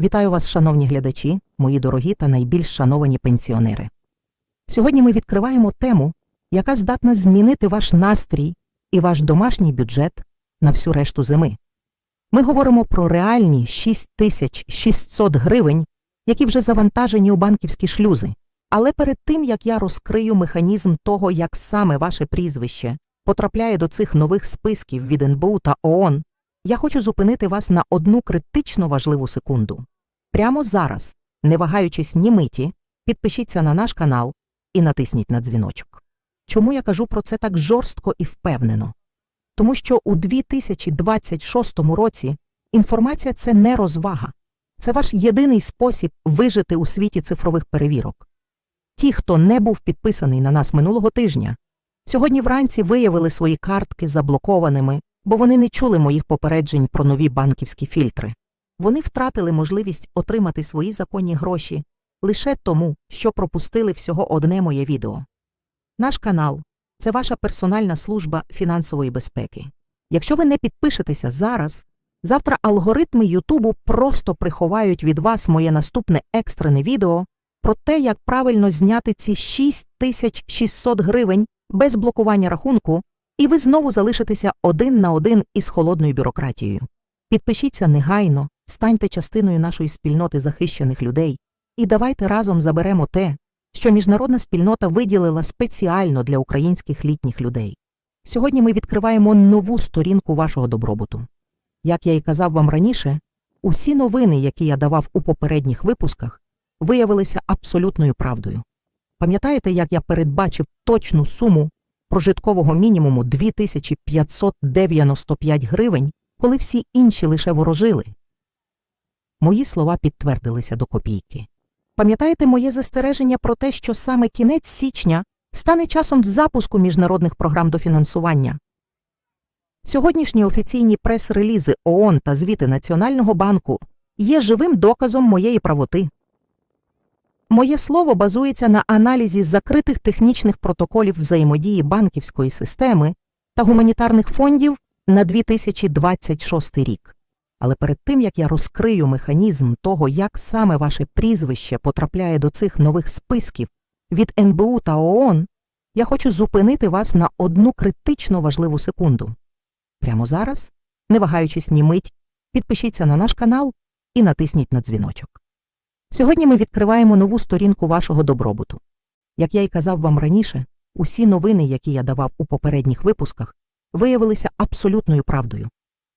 Вітаю вас, шановні глядачі, мої дорогі та найбільш шановані пенсіонери. Сьогодні ми відкриваємо тему, яка здатна змінити ваш настрій і ваш домашній бюджет на всю решту зими. Ми говоримо про реальні 6600 гривень, які вже завантажені у банківські шлюзи. Але перед тим, як я розкрию механізм того, як саме ваше прізвище потрапляє до цих нових списків від НБУ та ООН, я хочу зупинити вас на одну критично важливу секунду. Прямо зараз, не вагаючись ні миті, підпишіться на наш канал і натисніть на дзвіночок. Чому я кажу про це так жорстко і впевнено? Тому що у 2026 році інформація це не розвага, це ваш єдиний спосіб вижити у світі цифрових перевірок. Ті, хто не був підписаний на нас минулого тижня, сьогодні вранці виявили свої картки заблокованими, бо вони не чули моїх попереджень про нові банківські фільтри. Вони втратили можливість отримати свої законні гроші лише тому, що пропустили всього одне моє відео. Наш канал це ваша персональна служба фінансової безпеки. Якщо ви не підпишетеся зараз, завтра алгоритми Ютубу просто приховають від вас моє наступне екстрене відео про те, як правильно зняти ці 6600 гривень без блокування рахунку, і ви знову залишитеся один на один із холодною бюрократією. Підпишіться негайно, станьте частиною нашої спільноти захищених людей, і давайте разом заберемо те, що міжнародна спільнота виділила спеціально для українських літніх людей. Сьогодні ми відкриваємо нову сторінку вашого добробуту. Як я і казав вам раніше, усі новини, які я давав у попередніх випусках, виявилися абсолютною правдою. Пам'ятаєте, як я передбачив точну суму прожиткового мінімуму 2595 гривень, коли всі інші лише ворожили? Мої слова підтвердилися до копійки. Пам'ятаєте моє застереження про те, що саме кінець січня стане часом запуску міжнародних програм дофінансування? Сьогоднішні офіційні прес-релізи ООН та звіти Національного банку є живим доказом моєї правоти. Моє слово базується на аналізі закритих технічних протоколів взаємодії банківської системи та гуманітарних фондів на 2026 рік. Але перед тим як я розкрию механізм того, як саме ваше прізвище потрапляє до цих нових списків від НБУ та ООН, я хочу зупинити вас на одну критично важливу секунду. Прямо зараз, не вагаючись ні мить, підпишіться на наш канал і натисніть на дзвіночок. Сьогодні ми відкриваємо нову сторінку вашого добробуту. Як я й казав вам раніше, усі новини, які я давав у попередніх випусках, виявилися абсолютною правдою.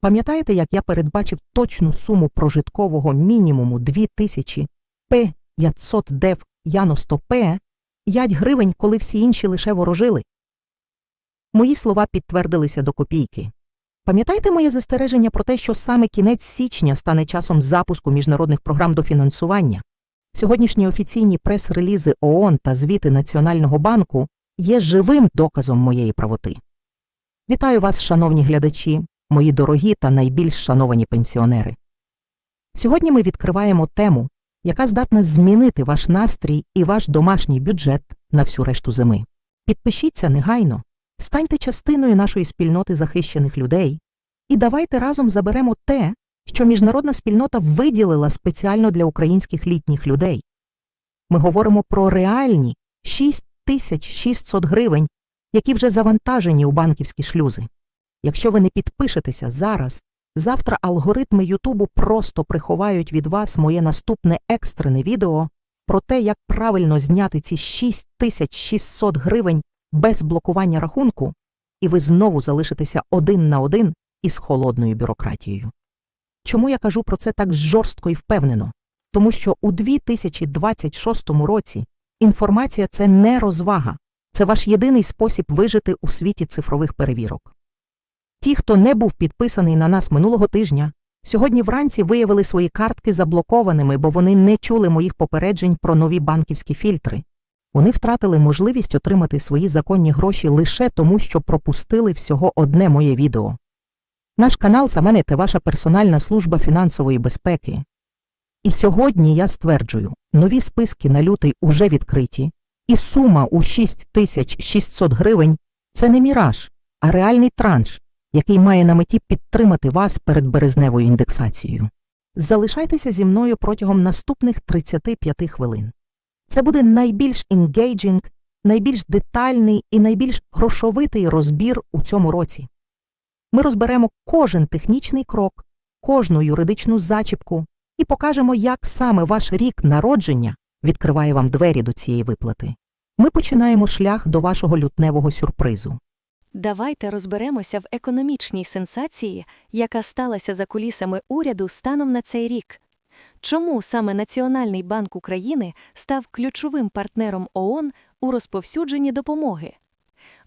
Пам'ятаєте, як я передбачив точну суму прожиткового мінімуму 2000 П 500 дев Яно 100 П 5 гривень, коли всі інші лише ворожили? Мої слова підтвердилися до копійки. Пам'ятаєте моє застереження про те, що саме кінець січня стане часом запуску міжнародних програм дофінансування? Сьогоднішні офіційні прес-релізи ООН та звіти Національного банку є живим доказом моєї правоти. Вітаю вас, шановні глядачі, мої дорогі та найбільш шановані пенсіонери. Сьогодні ми відкриваємо тему, яка здатна змінити ваш настрій і ваш домашній бюджет на всю решту зими. Підпишіться негайно, станьте частиною нашої спільноти захищених людей, і давайте разом заберемо те, що міжнародна спільнота виділила спеціально для українських літніх людей. Ми говоримо про реальні 6600 гривень, які вже завантажені у банківські шлюзи. Якщо ви не підпишетеся зараз, завтра алгоритми Ютубу просто приховають від вас моє наступне екстрене відео про те, як правильно зняти ці 6600 гривень без блокування рахунку, і ви знову залишитеся один на один із холодною бюрократією. Чому я кажу про це так жорстко і впевнено? Тому що у 2026 році інформація це не розвага, це ваш єдиний спосіб вижити у світі цифрових перевірок. Ті, хто не був підписаний на нас минулого тижня, сьогодні вранці виявили свої картки заблокованими, бо вони не чули моїх попереджень про нові банківські фільтри. Вони втратили можливість отримати свої законні гроші лише тому, що пропустили всього одне моє відео. Наш канал Саменете ваша персональна служба фінансової безпеки. І сьогодні я стверджую, нові списки на лютий уже відкриті, і сума у 6600 гривень це не міраж, а реальний транш, який має на меті підтримати вас перед березневою індексацією. Залишайтеся зі мною протягом наступних 35 хвилин. Це буде найбільш engaging, найбільш детальний і найбільш грошовитий розбір у цьому році. Ми розберемо кожен технічний крок, кожну юридичну зачіпку і покажемо, як саме ваш рік народження відкриває вам двері до цієї виплати. Ми починаємо шлях до вашого лютневого сюрпризу. Давайте розберемося в економічній сенсації, яка сталася за кулісами уряду станом на цей рік. Чому саме Національний банк України став ключовим партнером ООН у розповсюдженні допомоги?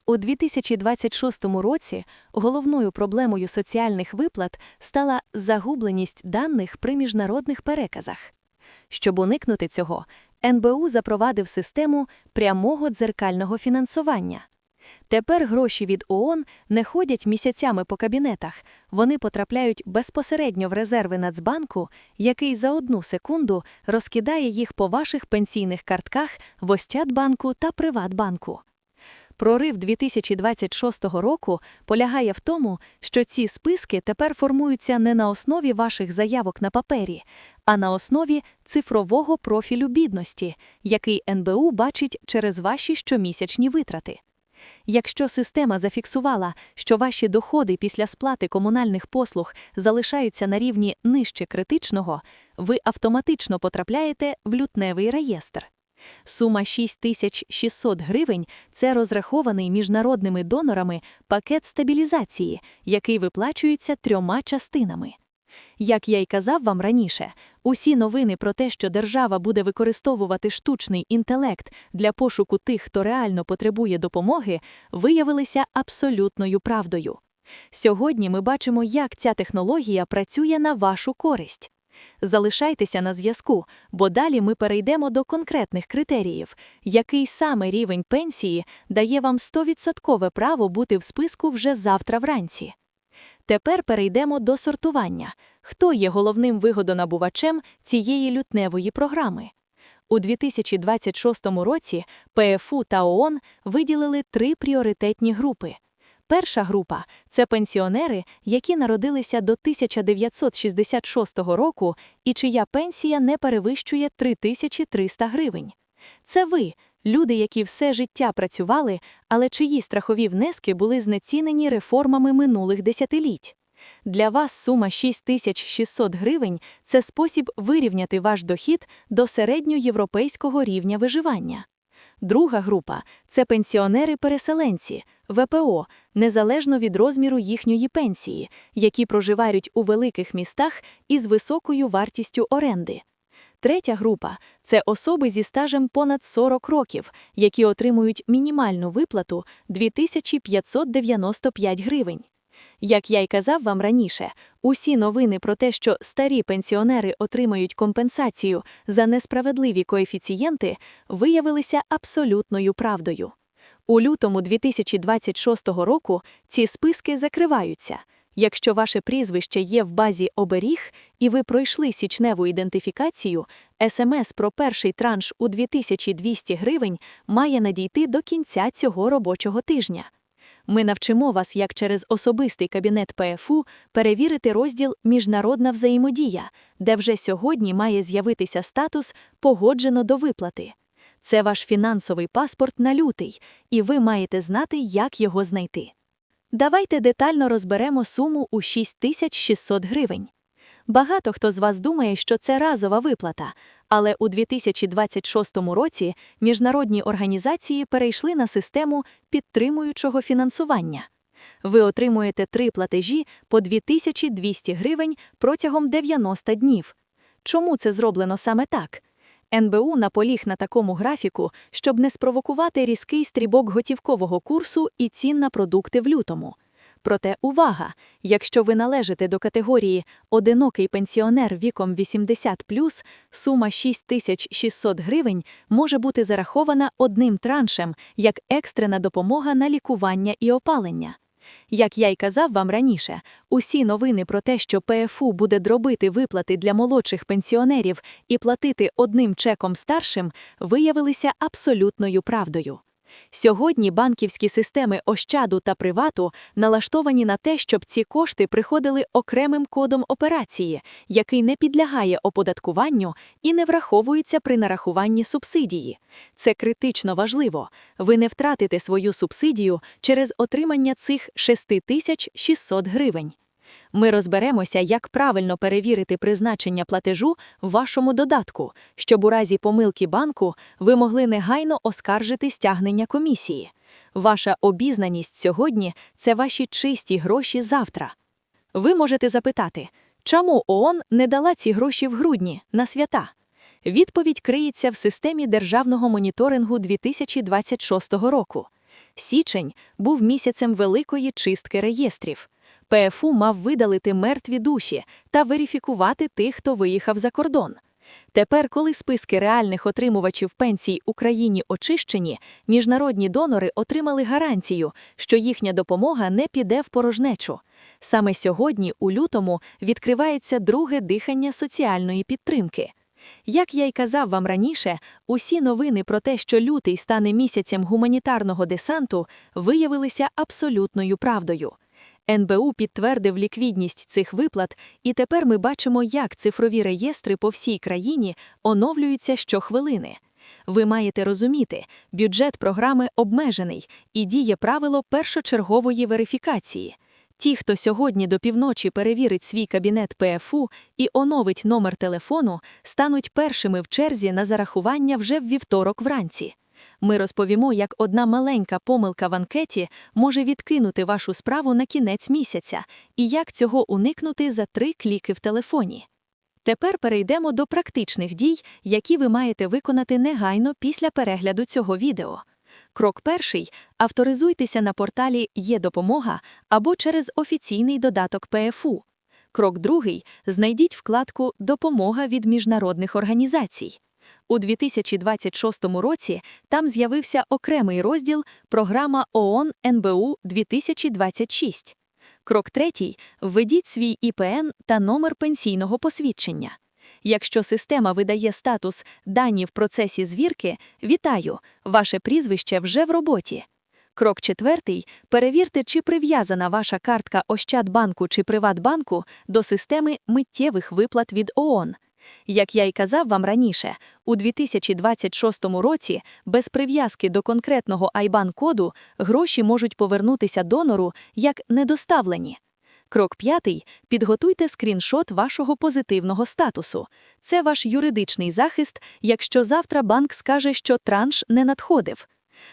У 2026 році головною проблемою соціальних виплат стала загубленість даних при міжнародних переказах. Щоб уникнути цього, НБУ запровадив систему прямого дзеркального фінансування. Тепер гроші від ООН не ходять місяцями по кабінетах, вони потрапляють безпосередньо в резерви Нацбанку, який за одну секунду розкидає їх по ваших пенсійних картках в Ощадбанку та Приватбанку. Прорив 2026 року полягає в тому, що ці списки тепер формуються не на основі ваших заявок на папері, а на основі цифрового профілю бідності, який НБУ бачить через ваші щомісячні витрати. Якщо система зафіксувала, що ваші доходи після сплати комунальних послуг залишаються на рівні нижче критичного, ви автоматично потрапляєте в лютневий реєстр. Сума 6600 гривень – це розрахований міжнародними донорами пакет стабілізації, який виплачується трьома частинами. Як я й казав вам раніше, усі новини про те, що держава буде використовувати штучний інтелект для пошуку тих, хто реально потребує допомоги, виявилися абсолютною правдою. Сьогодні ми бачимо, як ця технологія працює на вашу користь. Залишайтеся на зв'язку, бо далі ми перейдемо до конкретних критеріїв, який саме рівень пенсії дає вам 100% право бути в списку вже завтра вранці. Тепер перейдемо до сортування. Хто є головним вигодонабувачем цієї лютневої програми? У 2026 році ПФУ та ООН виділили три пріоритетні групи. Перша група це пенсіонери, які народилися до 1966 року і чия пенсія не перевищує 3300 гривень. Це ви, люди, які все життя працювали, але чиї страхові внески були знецінені реформами минулих десятиліть. Для вас сума 6600 гривень це спосіб вирівняти ваш дохід до середньоєвропейського рівня виживання. Друга група це пенсіонери-переселенці, ВПО, незалежно від розміру їхньої пенсії, які проживають у великих містах із високою вартістю оренди. Третя група це особи зі стажем понад 40 років, які отримують мінімальну виплату 2595 гривень. Як я й казав вам раніше, усі новини про те, що старі пенсіонери отримають компенсацію за несправедливі коефіцієнти, виявилися абсолютною правдою. У лютому 2026 року ці списки закриваються. Якщо ваше прізвище є в базі оберіг і ви пройшли січневу ідентифікацію, смс про перший транш у 2200 гривень має надійти до кінця цього робочого тижня. Ми навчимо вас, як через особистий кабінет ПФУ перевірити розділ Міжнародна взаємодія, де вже сьогодні має з'явитися статус Погоджено до виплати. Це ваш фінансовий паспорт на лютий, і ви маєте знати, як його знайти. Давайте детально розберемо суму у 6600 гривень. Багато хто з вас думає, що це разова виплата, але у 2026 році міжнародні організації перейшли на систему підтримуючого фінансування. Ви отримуєте три платежі по 2200 гривень протягом 90 днів. Чому це зроблено саме так? НБУ наполіг на такому графіку, щоб не спровокувати різкий стрібок готівкового курсу і цін на продукти в лютому. Проте увага! Якщо ви належите до категорії одинокий пенсіонер віком 80+, сума 6600 гривень може бути зарахована одним траншем як екстрена допомога на лікування і опалення. Як я й казав вам раніше, усі новини про те, що ПФУ буде дробити виплати для молодших пенсіонерів і платити одним чеком старшим, виявилися абсолютною правдою. Сьогодні банківські системи Ощаду та Привату налаштовані на те, щоб ці кошти приходили окремим кодом операції, який не підлягає оподаткуванню і не враховується при нарахуванні субсидії. Це критично важливо. Ви не втратите свою субсидію через отримання цих 6600 гривень. Ми розберемося, як правильно перевірити призначення платежу в вашому додатку, щоб у разі помилки банку ви могли негайно оскаржити стягнення комісії. Ваша обізнаність сьогодні це ваші чисті гроші завтра. Ви можете запитати, чому ООН не дала ці гроші в грудні на свята? Відповідь криється в системі державного моніторингу 2026 року. Січень був місяцем великої чистки реєстрів. ПФУ мав видалити мертві душі та верифікувати тих, хто виїхав за кордон. Тепер, коли списки реальних отримувачів пенсій Україні очищені, міжнародні донори отримали гарантію, що їхня допомога не піде в порожнечу. Саме сьогодні, у лютому, відкривається друге дихання соціальної підтримки. Як я й казав вам раніше, усі новини про те, що лютий стане місяцем гуманітарного десанту, виявилися абсолютною правдою. НБУ підтвердив ліквідність цих виплат, і тепер ми бачимо, як цифрові реєстри по всій країні оновлюються щохвилини. Ви маєте розуміти, бюджет програми обмежений і діє правило першочергової верифікації. Ті, хто сьогодні до півночі перевірить свій кабінет ПФУ і оновить номер телефону, стануть першими в черзі на зарахування вже в вівторок вранці. Ми розповімо, як одна маленька помилка в анкеті може відкинути вашу справу на кінець місяця і як цього уникнути за три кліки в телефоні. Тепер перейдемо до практичних дій, які ви маєте виконати негайно після перегляду цього відео. Крок перший авторизуйтеся на порталі Є допомога або через офіційний додаток ПФУ. Крок другий знайдіть вкладку Допомога від міжнародних організацій. У 2026 році там з'явився окремий розділ Програма ООН НБУ 2026. Крок третій введіть свій ІПН та номер пенсійного посвідчення. Якщо система видає статус Дані в процесі звірки, вітаю, ваше прізвище вже в роботі. Крок четвертий перевірте, чи прив'язана ваша картка Ощадбанку чи Приватбанку до системи миттєвих виплат від ООН. Як я й казав вам раніше, у 2026 році без прив'язки до конкретного IBAN-коду гроші можуть повернутися донору як недоставлені. Крок п'ятий підготуйте скріншот вашого позитивного статусу. Це ваш юридичний захист, якщо завтра банк скаже, що транш не надходив.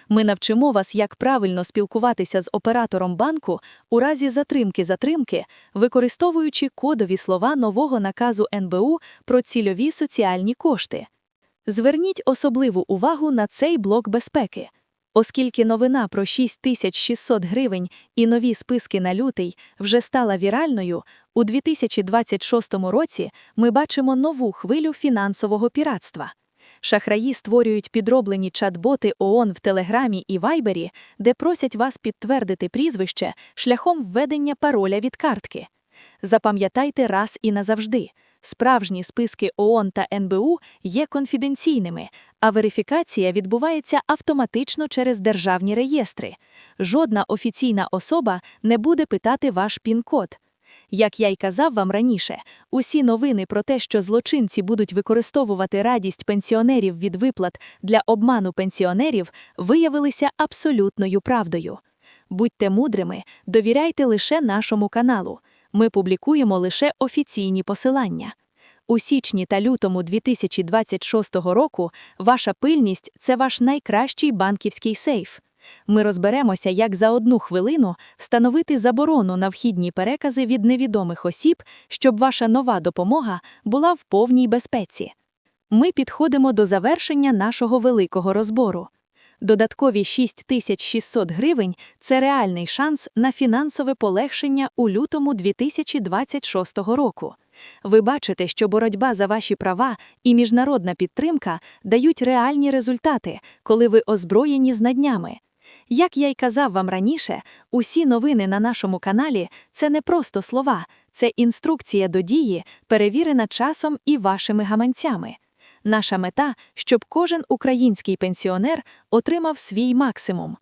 Ми навчимо вас, як правильно спілкуватися з оператором банку у разі затримки-затримки, використовуючи кодові слова нового наказу НБУ про цільові соціальні кошти. Зверніть особливу увагу на цей блок безпеки. Оскільки новина про 6600 гривень і нові списки на лютий вже стала віральною, у 2026 році ми бачимо нову хвилю фінансового піратства. Шахраї створюють підроблені чат-боти ООН в Телеграмі і Вайбері, де просять вас підтвердити прізвище шляхом введення пароля від картки. Запам'ятайте раз і назавжди. Справжні списки ООН та НБУ є конфіденційними, а верифікація відбувається автоматично через державні реєстри. Жодна офіційна особа не буде питати ваш пін-код. Як я й казав вам раніше, усі новини про те, що злочинці будуть використовувати радість пенсіонерів від виплат для обману пенсіонерів, виявилися абсолютною правдою. Будьте мудрими, довіряйте лише нашому каналу. Ми публікуємо лише офіційні посилання. У січні та лютому 2026 року ваша пильність це ваш найкращий банківський сейф. Ми розберемося, як за одну хвилину встановити заборону на вхідні перекази від невідомих осіб, щоб ваша нова допомога була в повній безпеці. Ми підходимо до завершення нашого великого розбору. Додаткові 6600 гривень це реальний шанс на фінансове полегшення у лютому 2026 року. Ви бачите, що боротьба за ваші права і міжнародна підтримка дають реальні результати, коли ви озброєні знаннями. Як я й казав вам раніше, усі новини на нашому каналі це не просто слова, це інструкція до дії, перевірена часом і вашими гаманцями. Наша мета, щоб кожен український пенсіонер отримав свій максимум.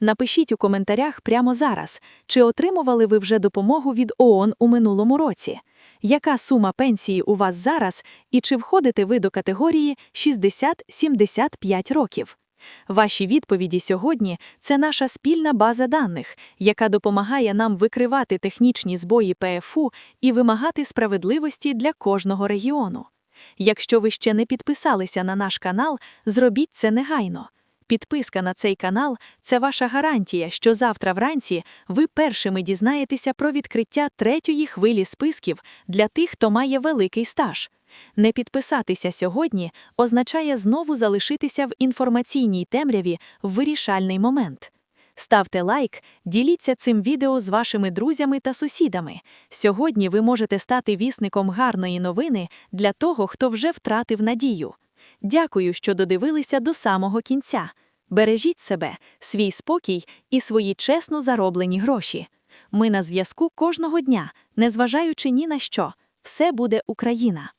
Напишіть у коментарях прямо зараз, чи отримували ви вже допомогу від ООН у минулому році. Яка сума пенсії у вас зараз і чи входите ви до категорії 60-75 років? Ваші відповіді сьогодні це наша спільна база даних, яка допомагає нам викривати технічні збої ПФУ і вимагати справедливості для кожного регіону. Якщо ви ще не підписалися на наш канал, зробіть це негайно. Підписка на цей канал це ваша гарантія, що завтра вранці ви першими дізнаєтеся про відкриття третьої хвилі списків для тих, хто має великий стаж. Не підписатися сьогодні означає знову залишитися в інформаційній темряві в вирішальний момент. Ставте лайк, діліться цим відео з вашими друзями та сусідами. Сьогодні ви можете стати вісником гарної новини для того, хто вже втратив надію. Дякую, що додивилися до самого кінця. Бережіть себе, свій спокій і свої чесно зароблені гроші. Ми на зв'язку кожного дня, незважаючи ні на що. Все буде Україна.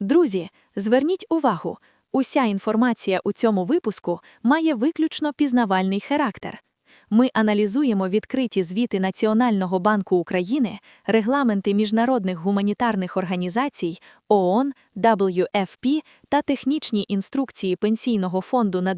Друзі, зверніть увагу, уся інформація у цьому випуску має виключно пізнавальний характер. Ми аналізуємо відкриті звіти Національного банку України, регламенти міжнародних гуманітарних організацій ООН, WFP та технічні інструкції Пенсійного фонду на